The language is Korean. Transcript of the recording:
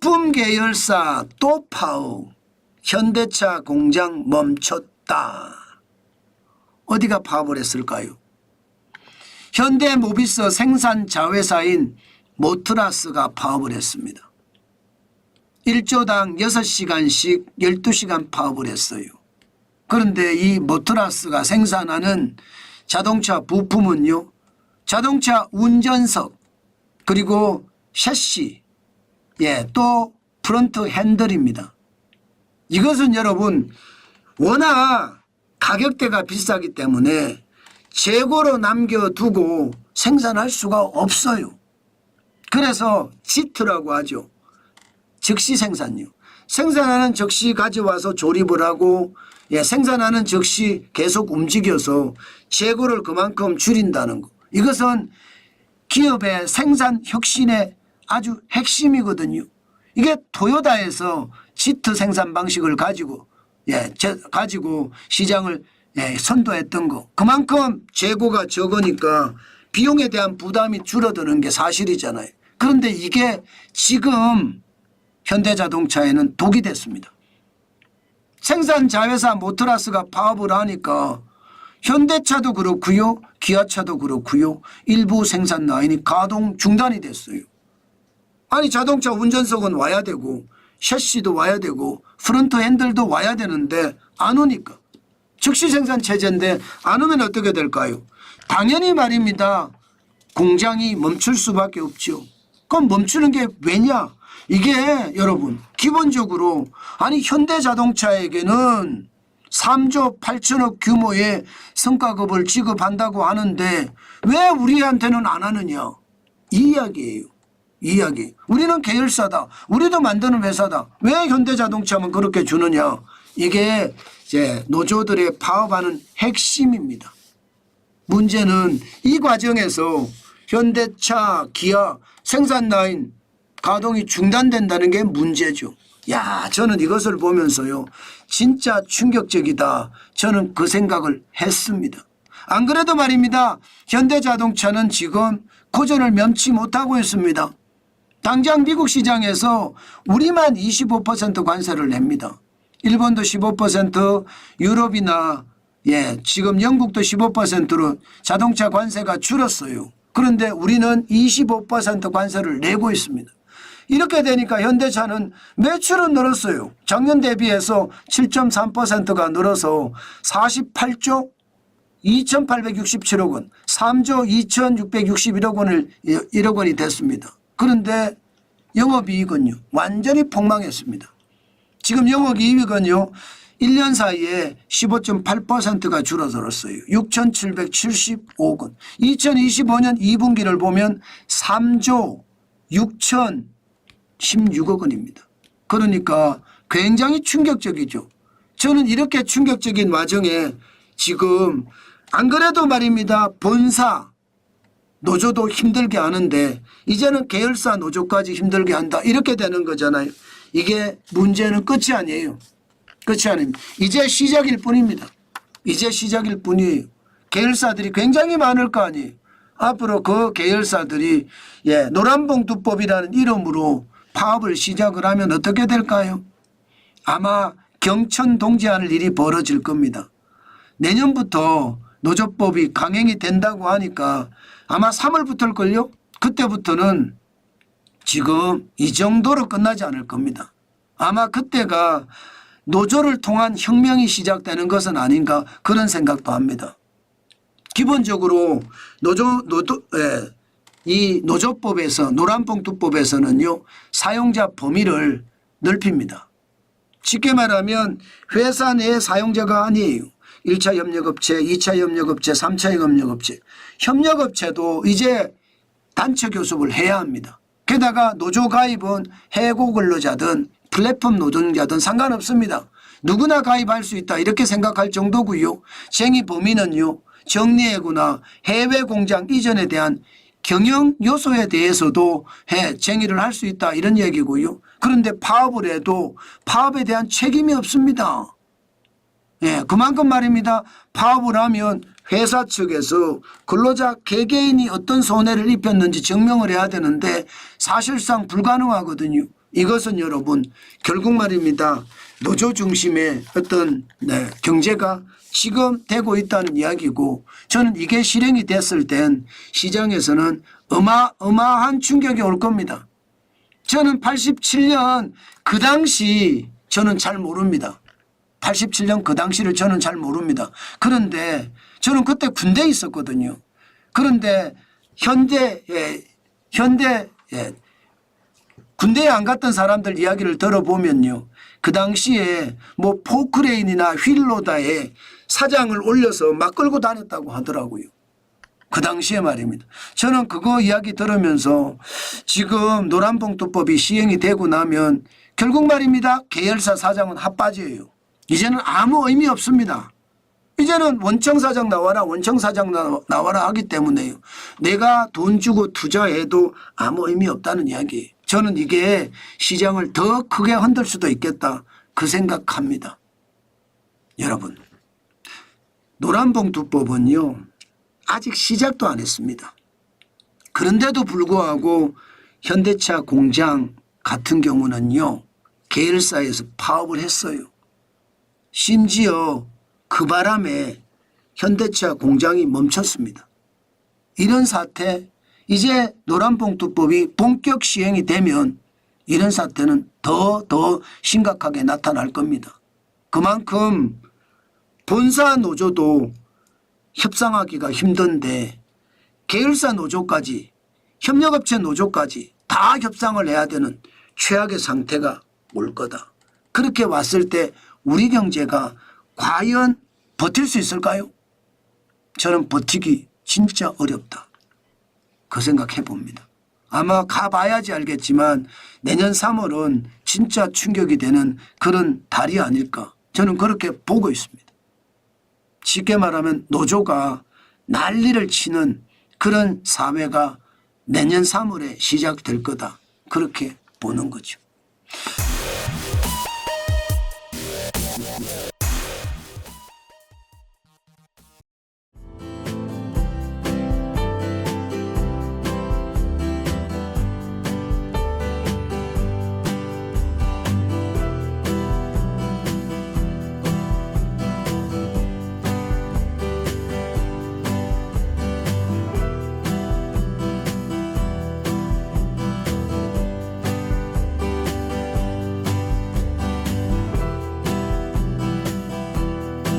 부품 계열사 또 파업. 현대차 공장 멈췄다. 어디가 파업을 했을까요? 현대모비스 생산 자회사인 모트라스가 파업을 했습니다. 1조당 6시간씩 12시간 파업을 했어요. 그런데 이 모트라스가 생산하는 자동차 부품은요. 자동차 운전석 그리고 셰시 예, 또 프론트 핸들입니다. 이것은 여러분 워낙 가격대가 비싸기 때문에 재고로 남겨두고 생산할 수가 없어요. 그래서 지트라고 하죠. 즉시 생산요. 생산하는 즉시 가져와서 조립을 하고 예, 생산하는 즉시 계속 움직여서 재고를 그만큼 줄인다는 거. 이것은 기업의 생산 혁신의 아주 핵심이거든요. 이게 토요다에서 지트 생산 방식을 가지고 예, 제, 가지고 시장을 예, 선도했던 거. 그만큼 재고가 적으니까 비용에 대한 부담이 줄어드는 게 사실이잖아요. 그런데 이게 지금 현대자동차에는 독이 됐습니다. 생산 자회사 모트라스가 파업을 하니까 현대차도 그렇고요. 기아차도 그렇고요. 일부 생산 라인이 가동 중단이 됐어요. 아니 자동차 운전석은 와야 되고 셔시도 와야 되고 프론트 핸들도 와야 되는데 안 오니까 즉시 생산 체제인데 안 오면 어떻게 될까요? 당연히 말입니다. 공장이 멈출 수밖에 없죠. 그럼 멈추는 게 왜냐? 이게 여러분 기본적으로 아니 현대자동차에게는 3조 8천억 규모의 성과급을 지급한다고 하는데 왜 우리한테는 안 하느냐? 이 이야기예요. 이 이야기. 우리는 계열사다. 우리도 만드는 회사다. 왜 현대자동차만 그렇게 주느냐? 이게 이제 노조들의 파업하는 핵심입니다. 문제는 이 과정에서 현대차, 기아 생산 라인 가동이 중단된다는 게 문제죠. 야, 저는 이것을 보면서요. 진짜 충격적이다. 저는 그 생각을 했습니다. 안 그래도 말입니다. 현대자동차는 지금 고전을 면치 못하고 있습니다. 당장 미국 시장에서 우리만 25% 관세를 냅니다. 일본도 15% 유럽이나 예, 지금 영국도 15%로 자동차 관세가 줄었어요. 그런데 우리는 25% 관세를 내고 있습니다. 이렇게 되니까 현대차는 매출은 늘었어요. 작년 대비해서 7.3%가 늘어서 48조 2,867억 원, 3조 2,661억 원을 1억 원이 됐습니다. 그런데 영업이익은요 완전히 폭망했습니다. 지금 영업이익은요 1년 사이에 15.8%가 줄어들었어요. 6,775억 원. 2025년 2분기를 보면 3조 6,016억 원입니다. 그러니까 굉장히 충격적이죠. 저는 이렇게 충격적인 와중에 지금 안 그래도 말입니다. 본사 노조도 힘들게 하는데 이제는 계열사 노조까지 힘들게 한다. 이렇게 되는 거잖아요. 이게 문제는 끝이 아니에요. 끝이 아닙니다. 이제 시작일 뿐입니다. 이제 시작일 뿐이에요. 계열사들이 굉장히 많을 거 아니에요. 앞으로 그 계열사들이 예, 노란봉투법이라는 이름으로 파업을 시작을 하면 어떻게 될까요? 아마 경천 동지하는 일이 벌어질 겁니다. 내년부터 노조법이 강행이 된다고 하니까 아마 3월부터일걸요? 그때부터는 지금 이 정도로 끝나지 않을 겁니다. 아마 그때가 노조를 통한 혁명이 시작되는 것은 아닌가 그런 생각도 합니다. 기본적으로 노조 노조 예, 이 노조법에서 노란봉투법에서는요 사용자 범위를 넓힙니다. 쉽게 말하면 회사 내 사용자가 아니에요. 1차 협력업체, 2차 협력업체, 3차 협력업체. 협력업체도 이제 단체 교섭을 해야 합니다. 게다가 노조 가입은 해고 근로자든 플랫폼 노동자든 상관없습니다. 누구나 가입할 수 있다 이렇게 생각할 정도고요. 쟁의 범위는요. 정리해구나 해외 공장 이전에 대한 경영 요소에 대해서도 해 쟁의를 할 수 있다 이런 얘기고요. 그런데 파업을 해도 파업에 대한 책임이 없습니다. 예, 그만큼 말입니다. 파업을 하면 회사 측에서 근로자 개개인이 어떤 손해를 입혔는지 증명을 해야 되는데 사실상 불가능하거든요. 이것은 여러분 결국 말입니다. 노조 중심의 어떤 네, 경제가 지금 되고 있다는 이야기고 저는 이게 실행이 됐을 땐 시장에서는 어마어마한 충격이 올 겁니다. 저는 87년 그 당시 저는 잘 모릅니다. 87년 그 당시를 저는 잘 모릅니다. 그런데 저는 그때 군대에 있었거든요. 그런데 현대 예, 현대 예, 군대에 안 갔던 사람들 이야기를 들어보면요. 그 당시에 뭐 포크레인이나 휠로다에 사장을 올려서 막 끌고 다녔다고 하더라고요. 그 당시에 말입니다. 저는 그거 이야기 들으면서 지금 노란봉투법이 시행이 되고 나면 결국 말입니다. 계열사 사장은 핫바지예요. 이제는 아무 의미 없습니다. 이제는 원청 사장 나와라 원청 사장 나- 나와라 하기 때문에요. 내가 돈 주고 투자해도 아무 의미 없다는 이야기예요. 저는 이게 시장을 더 크게 흔들 수도 있겠다 그 생각합니다. 여러분 노란봉투법은요 아직 시작도 안 했습니다. 그런데도 불구하고 현대차 공장 같은 경우는요 계열사에서 파업을 했어요. 심지어 그 바람에 현대차 공장이 멈췄습니다. 이런 사태 이제 노란봉투법이 본격 시행이 되면 이런 사태는 더 더 심각하게 나타날 겁니다. 그만큼 본사 노조도 협상하기가 힘든데 계열사 노조까지 협력업체 노조까지 다 협상을 해야 되는 최악의 상태가 올 거다. 그렇게 왔을 때 우리 경제가 과연 버틸 수 있을까요? 저는 버티기 진짜 어렵다. 그 생각해 봅니다. 아마 가봐야지 알겠지만 내년 3월은 진짜 충격이 되는 그런 달이 아닐까. 저는 그렇게 보고 있습니다. 쉽게 말하면 노조가 난리를 치는 그런 사회가 내년 3월에 시작될 거다. 그렇게 보는 거죠.